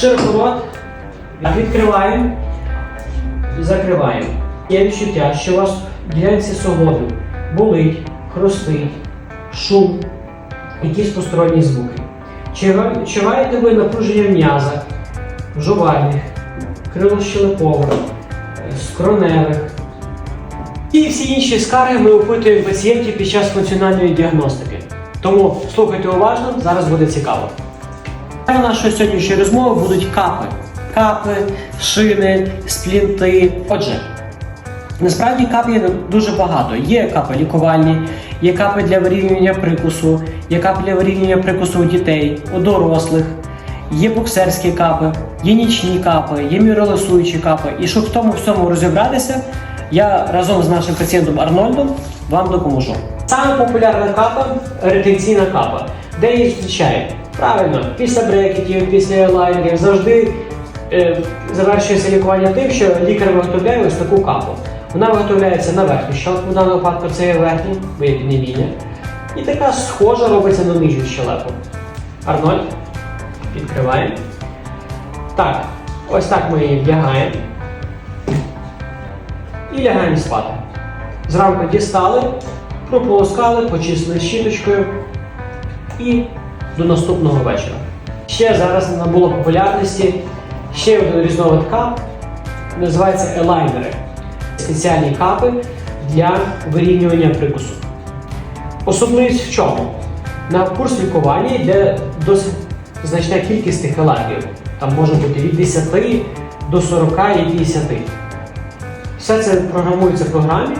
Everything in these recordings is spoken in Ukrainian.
Широко рот. Відкриваємо. Закриваємо. Є відчуття, що у вас ділянці суглобів болить, хрустить, шум, якісь посторонні звуки. Чи ви- напруження в м'язах, жувальних, крилощелепових, е, скроневих? І всі інші скарги ми опитуємо пацієнтів під час функціональної діагностики. Тому слухайте уважно, зараз буде цікаво. Нашої сьогоднішньої розмови будуть капи. Капи, шини, сплінти. Отже, насправді кап є дуже багато. Є капи лікувальні, є капи для вирівнювання прикусу, є капи для вирівнювання прикусу у дітей, у дорослих, є боксерські капи, є нічні капи, є міролесуючі капи. І щоб в тому всьому розібратися, я разом з нашим пацієнтом Арнольдом вам допоможу. Саме популярна капа ретенційна капа. Де її зустрічають? Правильно, після брекетів, після лайнерів завжди е, завершується лікування тим, що лікар виготовляє ось таку капу. Вона виготовляється на верхню щелепу, в даному випадку це є верхня, бо є піднебіння. І така схожа робиться на нижню щелепу. Арнольд, відкриваємо. Так, ось так ми її вдягаємо. І лягаємо спати. Зранку дістали, прополоскали, почистили щіточкою і до наступного вечора. Ще зараз набуло популярності ще один різновид кап, називається елайнери. Спеціальні капи для вирівнювання прикусу. Особливість в чому? На курс лікування йде досить значна кількість тих елайнерів. Там може бути від 10 до 40 і 50. Все це програмується в програмі,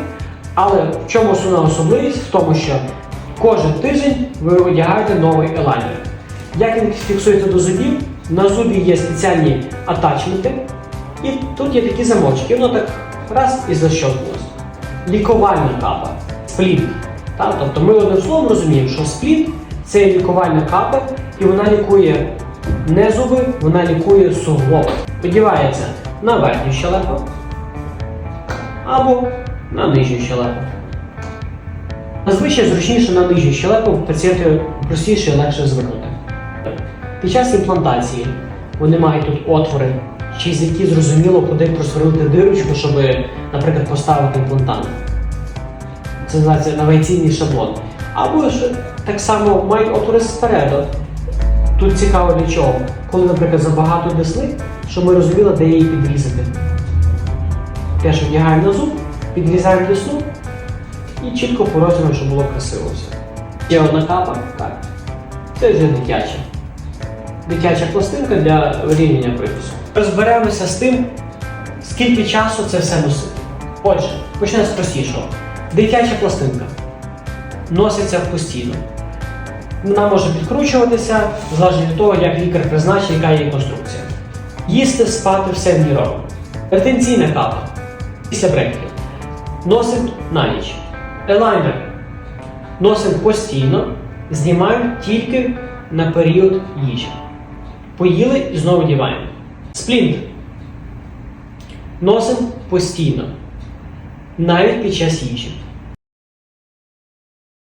але в чому основна особливість? В тому, що кожен тиждень ви одягаєте новий елайнер. Як він фіксується до зубів? На зубі є спеціальні атачменти, і тут є такі замочки. Воно так раз і защелкнулося. Лікувальна капа, спліт. Так? Тобто ми одним словом розуміємо, що спліт це лікувальна капа, і вона лікує не зуби, вона лікує суглоби. Одівається на верхню щелепу або на нижню щелепу. Зазвичай зручніше на нижню щелепу, в пацієнту простіше і легше звикнути. Під час імплантації вони мають тут отвори, через які зрозуміло, куди просверлити дирочку, щоб, наприклад, поставити імплантант. Це називається наваційний шаблон. Або ж так само мають отвори спереду. Тут цікаво для чого. Коли, наприклад, забагато десни, щоб ми розуміли, де її підрізати. Теж вдягаємо на зуб, підрізаємо десну і чітко по щоб було красиво все. Ще одна капа, так. Це вже дитяча. Дитяча пластинка для вирівняння припису. Розберемося з тим, скільки часу це все носити. Отже, почнемо з простішого. Дитяча пластинка носиться постійно. Вона може підкручуватися, залежно від того, як лікар призначить, яка її конструкція. Їсти, спати, все в ній робимо. Ретенційна капа після брекетів. Носить на ніч. Елайнер носимо постійно, знімаємо тільки на період їжі. Поїли і знову діваємо. Сплінт носимо постійно, навіть під час їжі.